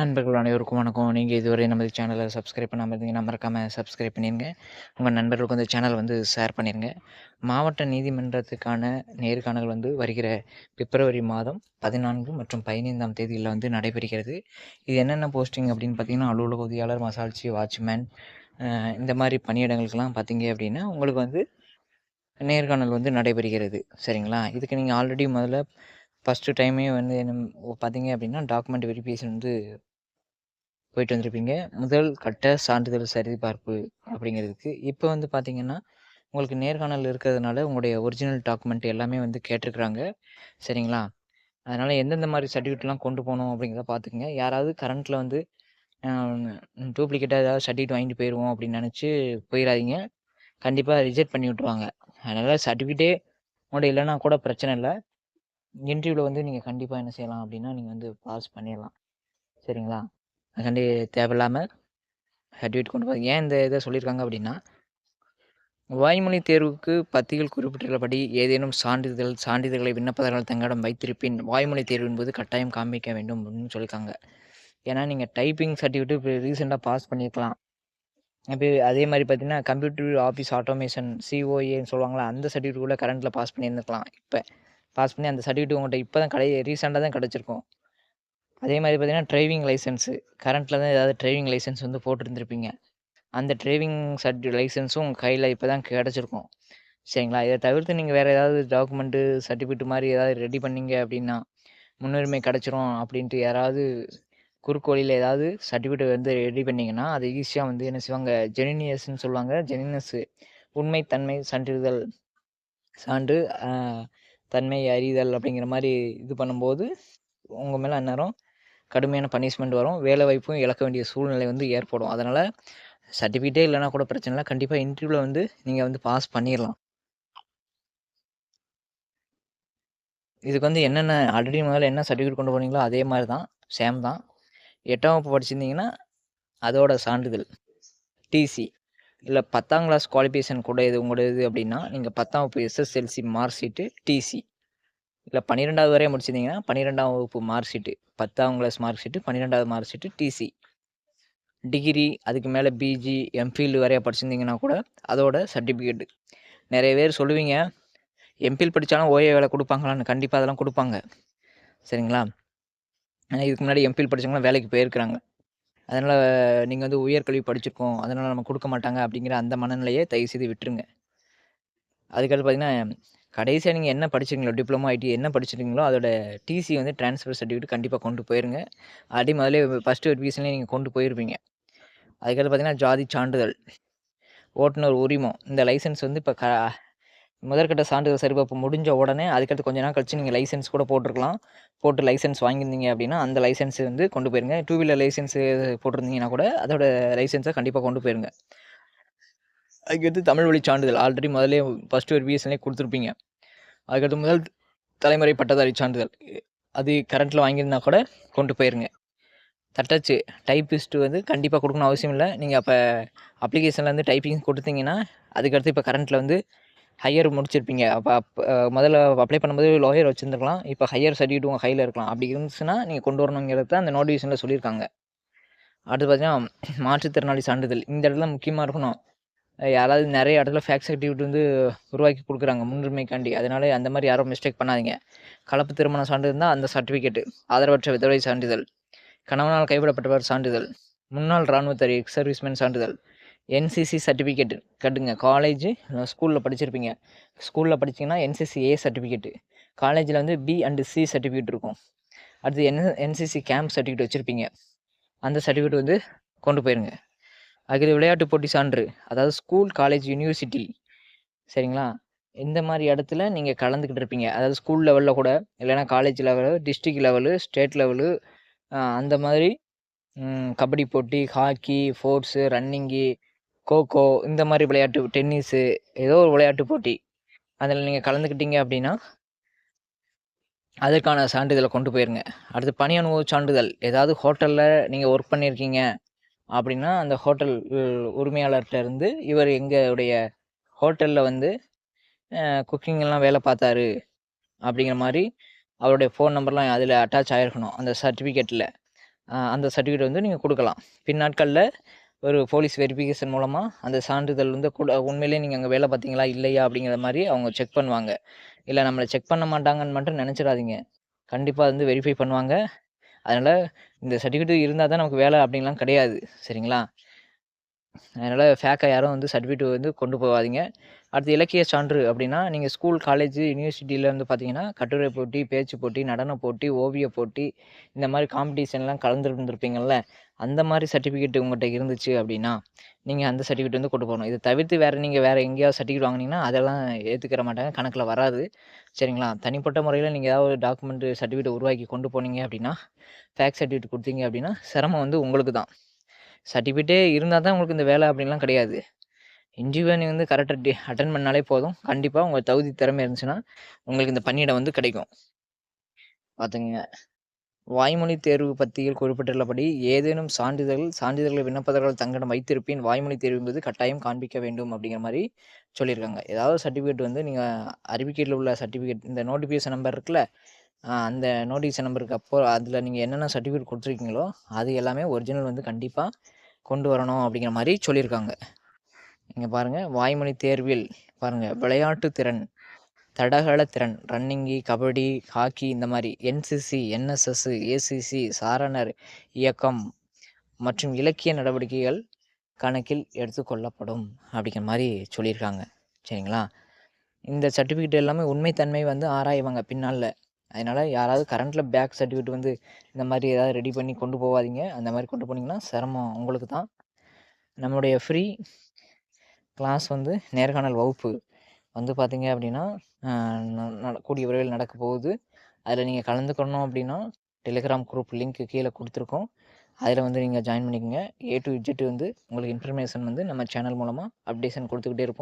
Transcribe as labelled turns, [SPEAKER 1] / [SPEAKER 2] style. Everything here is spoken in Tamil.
[SPEAKER 1] நண்பர்கள் அனைவருக்கும் வணக்கம். நீங்கள் இதுவரை நமது சேனலை சப்ஸ்கிரைப் பண்ணாம இருந்தீங்கன்னா, மறக்காம சப்ஸ்கிரைப் பண்ணிடுங்க உங்கள் நண்பர்களுக்கு இந்த சேனல் வந்து ஷேர் பண்ணிருங்க. மாவட்ட நீதிமன்றத்துக்கான நேர்காணல் வந்து வருகிற பிப்ரவரி மாதம் 14 மற்றும் பதினைந்தாம் தேதியில் வந்து நடைபெறுகிறது. இது என்னென்ன போஸ்டிங் அப்படின்னு பார்த்தீங்கன்னா, அலுவலக உதவியாளர், மசால்ச்சி, வாட்ச்மேன் இந்த மாதிரி பணியிடங்களுக்கெல்லாம் பார்த்தீங்க அப்படின்னா, உங்களுக்கு வந்து நேர்காணல் வந்து நடைபெறுகிறது. சரிங்களா? இதுக்கு நீங்கள் ஆல்ரெடி முதல்ல ஃபஸ்ட்டு டைமே வந்து என்ன பார்த்தீங்க அப்படின்னா, டாக்குமெண்ட் வெரிஃபிகேஷன் வந்து போயிட்டு வந்திருப்பீங்க. முதல் கட்ட சான்றிதழ் சரிபார்ப்பு அப்படிங்கிறதுக்கு. இப்போ வந்து பார்த்தீங்கன்னா, உங்களுக்கு நேர்காணல் இருக்கிறதுனால, உங்களுடைய ஒரிஜினல் டாக்குமெண்ட் எல்லாமே வந்து கேட்டிருக்கிறாங்க. சரிங்களா? அதனால் எந்தெந்த மாதிரி சர்டிஃபிகேட்லாம் கொண்டு போகணும் அப்படிங்கிறத பார்த்துக்கங்க. யாராவது கரண்ட்டில் வந்து டூப்ளிகேட்டாக ஏதாவது சர்டிஃபிகேட் வாங்கிட்டு போயிடுவோம் அப்படின்னு நினச்சி போயிடாதீங்க கண்டிப்பாக ரிஜெக்ட் பண்ணி விட்டுருவாங்க. அதனால் சர்டிஃபிகேட்டே உங்கள்ட்ட இல்லைனா கூட பிரச்சனை இல்லை இன்டர்வியூவில் வந்து நீங்கள் கண்டிப்பாக என்ன செய்யலாம் அப்படின்னா, நீங்கள் வந்து பாஸ் பண்ணிடலாம் சரிங்களா? அதுக்காண்டி தேவையில்லாமல் சர்டிஃபிகேட் கொண்டு போய் ஏன் இந்த இதை சொல்லியிருக்காங்க அப்படின்னா, வாய்மொழி தேர்வுக்கு பத்தியில் குறிப்பிட்டுள்ளபடி ஏதேனும் சான்றிதழ், சான்றிதழ்களை விண்ணப்பதாரர்கள் தங்களிடம் வைத்திருப்பின், வாய்மொழி தேர்வின் போது கட்டாயம் காமிக்க வேண்டும் அப்படின்னு சொல்லியிருக்காங்க. ஏன்னா, நீங்கள் டைப்பிங் சர்டிஃபிகேட் இப்போ ரீசெண்டாக பாஸ் பண்ணியிருக்கலாம். இப்போ அதே மாதிரி பார்த்தீங்கன்னா, கம்ப்யூட்டர் ஆஃபீஸ் ஆட்டோமேஷன் சிஓஏன்னு சொல்லுவாங்களா அந்த சர்டிஃபிகேட் கூட கரண்ட்டில் பாஸ் பண்ணியிருந்துருக்கலாம் இப்போ பாஸ் பண்ணி அந்த சர்டிஃபிகேட் உங்கள்கிட்ட இப்போ தான் கடை ரீசெண்டாக தான் கிடச்சிருக்கும் அதே மாதிரி பார்த்தீங்கன்னா, டிரைவிங் லைசென்ஸ் கரண்ட்டில் தான் ஏதாவது டிரைவிங் லைசென்ஸ் வந்து போட்டிருந்திருப்பீங்க. அந்த டிரைவிங் சர்டி லைசென்ஸும் உங்கள் கையில் இப்போ தான் கிடச்சிருக்கும் சரிங்களா? இதை தவிர்த்து நீங்கள் வேறு ஏதாவது டாக்குமெண்ட்டு சர்டிஃபிகேட் மாதிரி ஏதாவது ரெடி பண்ணீங்க அப்படின்னா, முன்னுரிமை கிடைச்சிரும் அப்படின்ட்டு யாராவது குறுக்கு ஏதாவது சர்டிஃபிகேட் வந்து ரெடி பண்ணிங்கன்னா அது ஈஸியாக வந்து என்ன செய்வாங்க, ஜெனினியஸ்ன்னு சொல்லுவாங்க. ஜெனினஸ் உண்மை தன்மை சான்றிதழ் சான்று தன்மை அறிதல் அப்படிங்கிற மாதிரி இது பண்ணும்போது, உங்கள் மேலே அந்நேரம் கடுமையான பனிஷ்மெண்ட் வரும். வேலைவாய்ப்பும் இழக்க வேண்டிய சூழ்நிலை வந்து ஏற்படும். அதனால் சர்டிஃபிகேட்டே இல்லைன்னா கூட பிரச்சனை இல்லை கண்டிப்பாக இன்டர்வியூவில் வந்து நீங்கள் வந்து பாஸ் பண்ணிடலாம் இதுக்கு வந்து என்னென்ன ஆல்ரெடி முதல்ல என்ன சர்டிஃபிகேட் கொண்டு போனீங்களோ, அதே மாதிரி தான். சேம் தான். எட்டாம் வகுப்பு படிச்சிருந்தீங்கன்னா, அதோட சான்றிதழ். டிசி. இல்லை பத்தாம் கிளாஸ் குவாலிஃபிகேஷன் கூட இது உங்களுடையது அப்படின்னா, நீங்கள் பத்தாம் வகுப்பு எஸ்எஸ்எல்சி மார்க் ஷீட்டு, டிசி. இல்லை பன்னிரெண்டாவது வரையும் முடிச்சிருந்தீங்கன்னா, 12ஆம் வகுப்பு மார்க் ஷீட்டு, 10ஆம் கிளாஸ் மார்க் ஷீட்டு, 12வது மார்க் ஷீட்டு, டிசி. டிகிரி, அதுக்கு மேலே பிஜி, எம்ஃபில் வரைய படிச்சிருந்தீங்கன்னா கூட, அதோட சர்டிஃபிகேட்டு நிறைய பேர் சொல்லுவீங்க, எம்பில் படித்தாலும் ஓஏ வேலை கொடுப்பாங்களான்னு கண்டிப்பாக அதெல்லாம் கொடுப்பாங்க சரிங்களா? ஆனால் இதுக்கு முன்னாடி எம்பில் படித்தவங்களும் வேலைக்கு போயிருக்கிறாங்க. அதனால் நீங்கள் வந்து உயர்கல்வி படிச்சிருக்கோம். அதனால் நம்ம கொடுக்க மாட்டாங்க அப்படிங்கிற அந்த மனநிலையை தயவு செய்து விட்டுருங்க. அதுக்கடுத்து பார்த்தீங்கன்னா, கடைசியாக நீங்கள் என்ன படிச்சிருக்கீங்களோ, டிப்ளமோ, ஐடி என்ன படிச்சிருக்கீங்களோ, அதோட டிசி வந்து ட்ரான்ஸ்ஃபர் சர்டிஃபிகேட் கண்டிப்பாக கொண்டு போயிருங்க. ஆல்ரெடி முதல்லயே ஃபஸ்ட்டு வெரிஃபிகேஷன்லயே நீங்கள் கொண்டு போயிருப்பீங்க. அதுக்கடுத்து பார்த்தீங்கன்னா, ஜாதி சான்றிதழ், ஓட்டுநர் உரிமம். இந்த லைசென்ஸ் வந்து இப்போ க முதற்கட்ட சான்றிதழ் சரிபார்ப்பு முடிஞ்ச உடனே, அதுக்கடுத்து கொஞ்ச நாள் கழிச்சு நீங்கள் லைசென்ஸ் கூட போட்டிருக்கலாம் போட்டு லைசென்ஸ் வாங்கியிருந்தீங்க அப்படின்னா, அந்த லைசன்ஸ் வந்து கொண்டு போயிருங்க. டூ வீலர் லைசன்ஸ் போட்டிருந்தீங்கன்னா கூட, அதோட லைசன்ஸை கண்டிப்பாக கொண்டு போயிருங்க. அதுக்கடுத்து தமிழ் வழி சான்றிதழ். ஆல்ரெடி முதலையும் ஃபஸ்ட்டு ஒரு வெரிஃபிகேஷன்லயே கொடுத்துருப்பீங்க அதுக்கடுத்து முதல் தலைமுறை பட்டதாரி சான்றிதழ். அது கரண்ட்டில் வாங்கியிருந்தா கூட கொண்டு போயிருங்க. தட்டச்சு, டைப்பிஸ்ட் வந்து கண்டிப்பாக கொடுக்கணும் அவசியம் இல்லை நீங்கள் அப்போ அப்ளிகேஷன்லேருந்து டைப்பிங் கொடுத்தீங்கன்னா அதுக்கடுத்து இப்போ கரண்ட்டில் வந்து ஹையர் முடிச்சிருப்பீங்க. அப்போ அப் முதல்ல அப்ளை பண்ணும்போது லோயர் வச்சுருந்துருக்கலாம் இப்போ ஹையர் சர்டிஃபிகேட் உங்கள் கையில் இருக்கலாம். அப்படி இருந்துச்சுன்னா, நீங்கள் கொண்டு வரணுங்கிறத அந்த நோட்டிஃபிகேஷனில் சொல்லியிருக்காங்க. அடுத்து பார்த்தீங்கன்னா, மாற்றுத்திறனாளி சான்றிதழ். இந்த இடத்துல முக்கியமாக இருக்கணும். யாராவது நிறைய இடத்துல ஃபேக்ஸ் சர்டிஃபிகேட் வந்து உருவாக்கி கொடுக்குறாங்க முன்னுரிமைக்காண்டி. அதனால அந்த மாதிரி யாரும் மிஸ்டேக் பண்ணாதீங்க. கலப்பு திருமண சான்றிதழ் தான் அந்த சர்டிஃபிகேட். ஆதரவற்ற விதவை சான்றிதழ். கணவனால் கைவிடப்பட்டவர் சான்றிதழ். முன்னாள் ராணுவத்தார் எக்ஸ் சர்வீஸ்மேன் சான்றிதழ். என்சிசி சர்டிஃபிகேட் கட்டுங்க. காலேஜ், ஸ்கூலில் படிச்சிருப்பீங்க. ஸ்கூலில் படிச்சிங்கன்னா என்சிசி ஏ சர்டிஃபிகேட்டு காலேஜில் வந்து பி அண்டு சி சர்டிஃபிகேட் இருக்கும். அடுத்து என் என்சிசி கேம்ப் சர்டிஃபிகேட் வச்சுருப்பீங்க அந்த சர்டிஃபிகேட் வந்து கொண்டு போயிருங்க. அகில விளையாட்டு போட்டி சான்று. அதாவது ஸ்கூல், காலேஜ், யூனிவர்சிட்டி சரிங்களா? இந்த மாதிரி இடத்துல நீங்கள் கலந்துக்கிட்டு இருப்பீங்க. அதாவது ஸ்கூல் லெவலில் கூட, இல்லைன்னா college level, district level, state level அந்த மாதிரி கபடி போட்டி, ஹாக்கி, ஸ்போர்ட்ஸு, ரன்னிங்கு, கோகோ இந்த மாதிரி விளையாட்டு டென்னிஸு ஏதோ ஒரு விளையாட்டு போட்டி. அதில் நீங்கள் கலந்துக்கிட்டீங்க அப்படின்னா அதற்கான சான்றிதழை கொண்டு போயிருங்க. அடுத்து பணி அனுபவ சான்றிதழ். ஏதாவது ஹோட்டலில் நீங்கள் ஒர்க் பண்ணியிருக்கீங்க அப்படின்னா, அந்த ஹோட்டல் உரிமையாளர்கிட்ட இருந்து, இவர் எங்களுடைய ஹோட்டலில் வந்து குக்கிங்கெல்லாம் குக்கிங்லாம் வேலை பார்த்தாரு. அப்படிங்கிற மாதிரி அவருடைய ஃபோன் நம்பர்லாம் அதில் அட்டாச் ஆகிருக்கணும் அந்த சர்டிஃபிகேட்டில் அந்த சர்டிஃபிகேட் வந்து நீங்கள் கொடுக்கலாம். பின் நாட்களில் ஒரு போலீஸ் வெரிஃபிகேஷன் மூலமாக அந்த சான்றிதழ் வந்து கூட உண்மையிலேயே நீங்கள் அங்கே வேலை பார்த்தீங்களா இல்லையா அப்படிங்கிற மாதிரி அவங்க செக் பண்ணுவாங்க. இல்லை நம்மளை செக் பண்ண மாட்டாங்கன்னு மட்டும் நினச்சிடாதீங்க. கண்டிப்பாக வந்து வெரிஃபை பண்ணுவாங்க. அதனால் இந்த சர்டிஃபிகேட் இருந்தால் தான் நமக்கு வேலை அப்படின்லாம் கிடையாது. சரிங்களா? அதனால் ஃபேக்காக யாரும் வந்து சர்டிஃபிகேட் வந்து கொண்டு போகாதீங்க. அடுத்து இலக்கிய சான்று அப்படின்னா நீங்கள் ஸ்கூல் காலேஜ் யூனிவர்சிட்டியில் வந்து பார்த்தீங்கன்னா கட்டுரை போட்டி பேச்சு போட்டி நடன போட்டி ஓவிய போட்டி இந்த மாதிரி காம்படிஷன்லாம் கலந்துருந்துருப்பீங்கள்ல அந்த மாதிரி சர்டிஃபிகேட் உங்கள்கிட்ட இருந்துச்சு அப்படின்னா நீங்கள் அந்த சர்டிஃபிகேட் வந்து கொண்டு போகணும். இதை தவிர்த்து வேறு நீங்கள் வேறு எங்கேயாவது சர்டிஃபிகேட் வாங்கினீங்கன்னா அதெல்லாம் ஏற்றுக்கிற மாட்டாங்க கணக்கில் வராது. சரிங்களா? தனிப்பட்ட முறையில் நீங்கள் ஏதாவது ஒரு டாக்குமெண்ட் சர்டிஃபிகேட் உருவாக்கி கொண்டு போனீங்க அப்படின்னா ஃபேக் சர்டிஃபிகேட் கொடுத்தீங்க அப்படின்னா சிரமம் வந்து உங்களுக்கு தான் சர்டிஃபிகேட்டே இருந்தால் தான் உங்களுக்கு இந்த வேலை அப்படின்லாம் கிடையாது. இன்டர்வியூ நீங்கள் வந்து கரெக்டாக டி அட்டன் பண்ணாலே போதும். கண்டிப்பாக உங்கள் தகுதி திறமை இருந்துச்சுன்னா உங்களுக்கு இந்த பணியிடம் வந்து கிடைக்கும். பார்த்துங்க வாய்மொழி தேர்வு பத்தியில் குறிப்பிட்டுள்ளபடி ஏதேனும் சான்றிதழ் சான்றிதழ்களை விண்ணப்பதாரர்கள் தங்களிடம் வைத்திருப்பின். வாய்மொழி தேர்வு என்பது கட்டாயம் காண்பிக்க வேண்டும் அப்படிங்கிற மாதிரி சொல்லியிருக்காங்க. ஏதாவது சர்டிஃபிகேட் வந்து நீங்கள் அறிவிக்கையில் உள்ள சர்டிஃபிகேட் இந்த நோட்டிஃபிகேஷன் நம்பர் இருக்குல்ல அந்த நோட்டிஃபிகேஷன் நம்பருக்கு அப்போ அதில் நீங்கள் என்னென்ன சர்டிஃபிகேட் கொடுத்துருக்கீங்களோ அது எல்லாமே ஒரிஜினல் வந்து கண்டிப்பாக கொண்டு வரணும் அப்படிங்கிற மாதிரி சொல்லியிருக்காங்க. இங்கே பாருங்கள் வாய்மொழி தேர்வில் பாருங்கள் விளையாட்டு திறன் தடகள திறன் ரன்னிங்கி கபடி ஹாக்கி இந்த மாதிரி என்சிசி என்எஸ்எஸ் ஏசிசி சாரணர் இயக்கம் மற்றும் இலக்கிய நடவடிக்கைகள் கணக்கில் எடுத்துக்கொள்ளப்படும் அப்படிங்கிற மாதிரி சொல்லியிருக்காங்க. சரிங்களா? இந்த சர்டிஃபிகேட் எல்லாமே உண்மைத்தன்மை வந்து ஆராய்வாங்க பின்னால் அதனால் யாராவது கரண்ட்டில் பேக் சர்டிஃபிகேட் வந்து இந்த மாதிரி ஏதாவது ரெடி பண்ணி கொண்டு போகாதீங்க அந்த மாதிரி கொண்டு போனீங்கன்னா சிரமம் உங்களுக்கு தான். நம்மளுடைய ஃப்ரீ கிளாஸ் வந்து நேர்காணல் வகுப்பு வந்து பார்த்தீங்க அப்படின்னா கூடிய விரைவில் நடக்க போகுது. அதில் நீங்கள் கலந்துக்கணும் அப்படின்னா டெலிகிராம் குரூப் லிங்க்கு கீழே கொடுத்துருக்கோம். அதில் வந்து நீங்கள் ஜாயின் பண்ணிக்கோங்க. ஏ டு இஜெட் வந்து உங்களுக்கு இன்ஃபர்மேஷன் வந்து நம்ம சேனல் மூலமாக அப்டேஷன் கொடுத்துக்கிட்டே இருப்போம்.